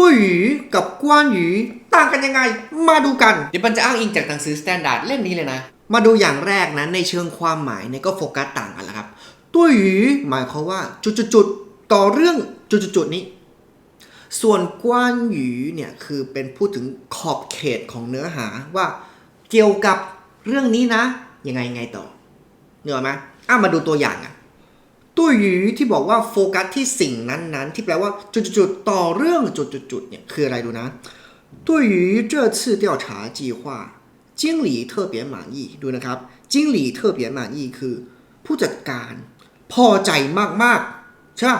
ตุ้ยหยูกับกว้านหยูต่างกันยังไง มาดูกัน เดี๋ยวปันจะอ้างอิงจากหนังสือ Standard เล่มนี้เลยนะ มาดูอย่างแรกนะในเชิงความหมายเนี่ยก็โฟกัสต่างกันแล้วครับ ตุ้ยหยูหมายความว่าจุดๆๆต่อเรื่องจุดๆๆนี้ ส่วนกว้านหยูเนี่ยคือเป็นพูดถึงขอบเขตของเนื้อหาว่าเกี่ยวกับเรื่องนี้นะยังไงยังไงต่อเหนืออกไหมอะมาดูตัวอย่างอะ ตุ้ยหยูที่บอกว่าโฟกัสที่สิ่งนั้นๆ ที่แปลว่าจุดๆๆต่อเรื่องจุดๆๆเนี่ยคืออะไรดูนะ对于这次调查计划经理特别满意ดูนะครับ经理特别满意คือ ผู้จัดการ พอใจมากๆใช่ปะ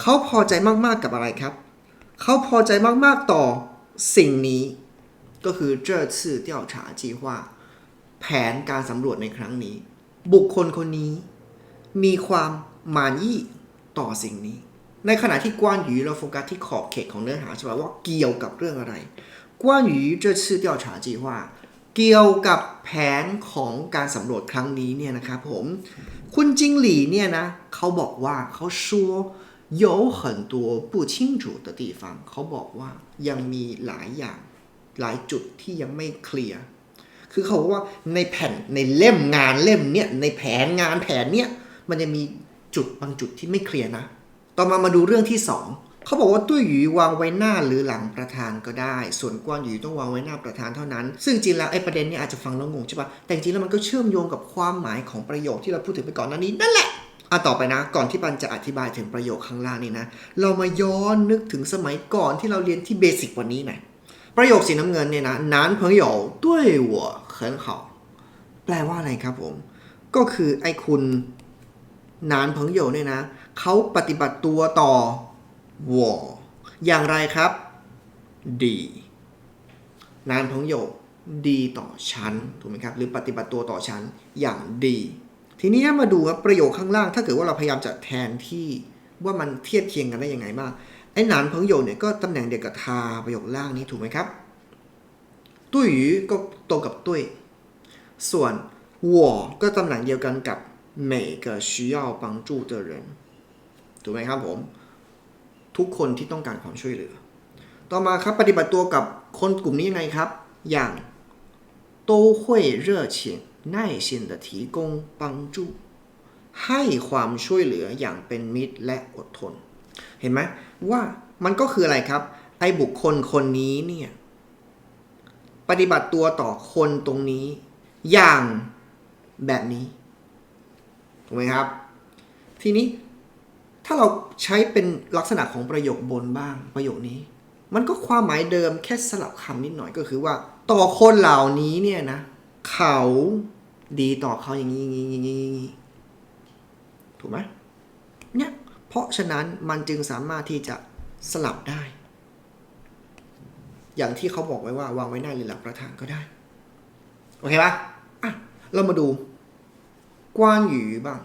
เขาพอใจมากๆกับอะไรครับ เขาพอใจมาก ๆ ต่อสิ่งนี้ ก็คือ这次调查计划แผนการสำรวจในครั้งนี้ บุคคลคนนี้ มีความห มานยี่ต่อสิ่งนี้ ในขณะที่กว้านหยูเราโฟกัสที่ขอบเขตของเนื้อหาใช่ไหมว่าเกี่ยวกับเรื่องอะไรกว้านหยู这次调查计划เกี่ยวกับแผนของการสำรวจครั้งนี้เนี่ยนะครับผม คุณจิงหลี่เนี่ยนะเขาบอกว่าเขาชัว有很多不清楚的地方เขาบอกว่ายังมีหลายอย่างหลายจุดที่ยังไม่เคลียร์ คือเขาบอกว่าในแผ่นในเล่มงานเล่มเนี่ยในแผนงานแผนเนี่ยมันจะมี จุดบางจุดที่ไม่เคลียร์นะ ต่อมามาดูเรื่องที่สองเขาบอกว่าตุ้ยหยูวางไว้หน้าหรือหลังประธานก็ได้ ส่วนกว้านหยูต้องวางไว้หน้าประธานเท่านั้น ซึ่งจริงแล้วไอ้ประเด็นเนี้อาจจะฟังแล้วงงใช่ปะแต่จริงแล้วมันก็เชื่อมโยงกับความหมายของประโยคที่เราพูดถึงไปก่อนหน้านี้นั่นแหละอ่ะต่อไปนะ ก่อนที่ปันจะอธิบายถึงประโยคข้างล่างนี่นะ เรามาย้อนนึกถึงสมัยก่อนที่เราเรียนที่เบสิกกว่านี้หน่อยประโยคสีน้ำเงินเนี่ยนะ男朋友对我很好แปลว่าอะไรครับผม ก็คือไอ้คุณ นานเพิงโยเนี่ยนะเขาปฏิบัติตัวต่อวออย่างไรครับ ดี นานเพิงโยดีต่อฉันถูกไหมครับ หรือปฏิบัติตัวต่อฉันอย่างดี ทีนี้มาดูว่าประโยคข้างล่าง ถ้าเกิดว่าเราพยายามจะแทนที่ว่ามันเทียบเคียงกันได้ยังไงบ้างไอ้หนานเพิงโยเนี่ยก็ตำแหน่งเดียวกับทาประโยคล่างนี้ถูกไหมครับ ตุ้ยหยูก็ตรงกับตุ้ยส่วน我ก็ตำแหน่งเดียวกันกับ 每个需要帮助的人ถูกไหมครับผม ทุกคนที่ต้องการความช่วยเหลือ ต่อมาครับปฏิบัติตัวกับคนกลุ่มนี้ยังไงครับ อย่าง都会热情耐心的提供帮助ให้ความช่วยเหลืออย่างเป็นมิตรและอดทน เห็นไหมว่ามันก็คืออะไรครับ ไอ้บุคคลคนนี้เนี่ยปฏิบัติตัวต่อคนตรงนี้ อย่างแบบนี้ ถูกไหมครับ ทีนี้ถ้าเราใช้เป็นลักษณะของประโยคบนบ้างประโยคนี้ มันก็ความหมายเดิมแค่สลับคำนิดหน่อยก็คือว่า ต่อคนเหล่านี้เนี่ยนะ เขาดีต่อเขาอย่างนี้อย่างนี้อย่างนี้นี้ถูกไหมเนี่ยเพราะฉะนั้นมันจึงสามารถที่จะสลับได้ อย่างที่เขาบอกไว้ว่าวางไว้หน้าหรือหลังประธานก็ได้ โอเคปะอะ เรามาดู กว้านหยูบ้าง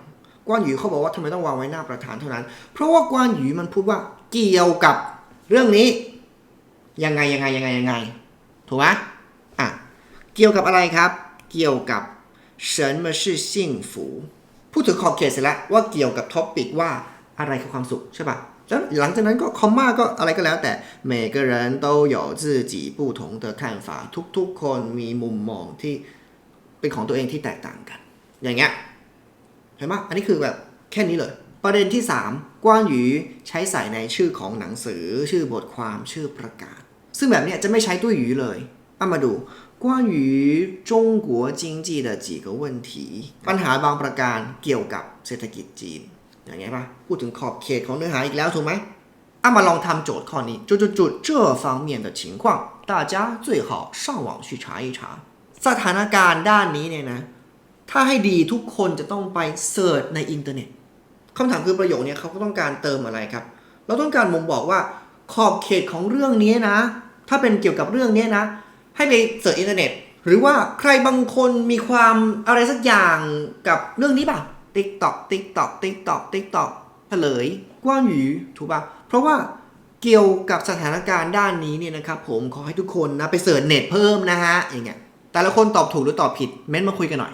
กว้านหยูเขาบอกว่าทำไมต้องวางไว้หน้าประธานเท่านั้น เพราะว่ากว้านหยูมันพูดว่าเกี่ยวกับเรื่องนี้ ยังไงยังไงยังไงยังไง ถูกไหมอ่ะ เกี่ยวกับอะไรครับ เกี่ยวกับ什么是幸福พูดถึงขอบเขตเสร็จแล้วว่าเกี่ยวกับท็อปปิกว่าอะไรคือความสุขใช่ปะแล้วหลังจากนั้นก็คอมมาก็อะไรก็แล้วแต่每个人都有自己不同的看法ทุกๆ คนมีมุมมองที่เป็นของตัวเองที่แตกต่างกัน อย่างเงี้ย เห็นไหมอันนี้คือแบบแค่นี้เลย ประเด็นที่ 3 กว้านหยูใช้ใส่ในชื่อของหนังสือ ชื่อบทความชื่อประกาศ ซึ่งแบบเนี้ยจะไม่ใช้ตุ้ยหยูเลยเอามาดู关于中国经济的几个问题ปัญหาบางประการเกี่ยวกับเศรษฐกิจจีน อย่างเงี้ยป่ะ พูดถึงขอบเขตของเนื้อหาอีกแล้วถูกไหมเอามาลองทำโจทย์ข้อนี้จุดจุดๆๆ这方面的情况大家最好上网去查一查สถานการณ์ด้านนี้เนี่ยนะ ถ้าให้ดีทุกคนจะต้องไปเสิร์ชในอินเทอร์เน็ตคำถามคือประโยคนี้เขาก็ต้องการเติมอะไรครับ เราต้องการบ่งบอกว่าขอบเขตของเรื่องนี้นะ ถ้าเป็นเกี่ยวกับเรื่องนี้นะ ให้ไปเสิร์ชอินเทอร์เน็ตหรือว่าใครบางคนมีความอะไรสักอย่างกับเรื่องนี้ป่ะ TikTok TikTok TikTok TikTok เฉลยกว้านหยูถูกป่ะ เพราะว่าเกี่ยวกับสถานการณ์ด้านนี้เนี่ยนะครับผมขอให้ทุกคนนะไปเสิร์ชเน็ตเพิ่มนะฮะอย่างเงี้ยแต่ละคนตอบถูกหรือตอบผิดเม้นมาคุยกันหน่อย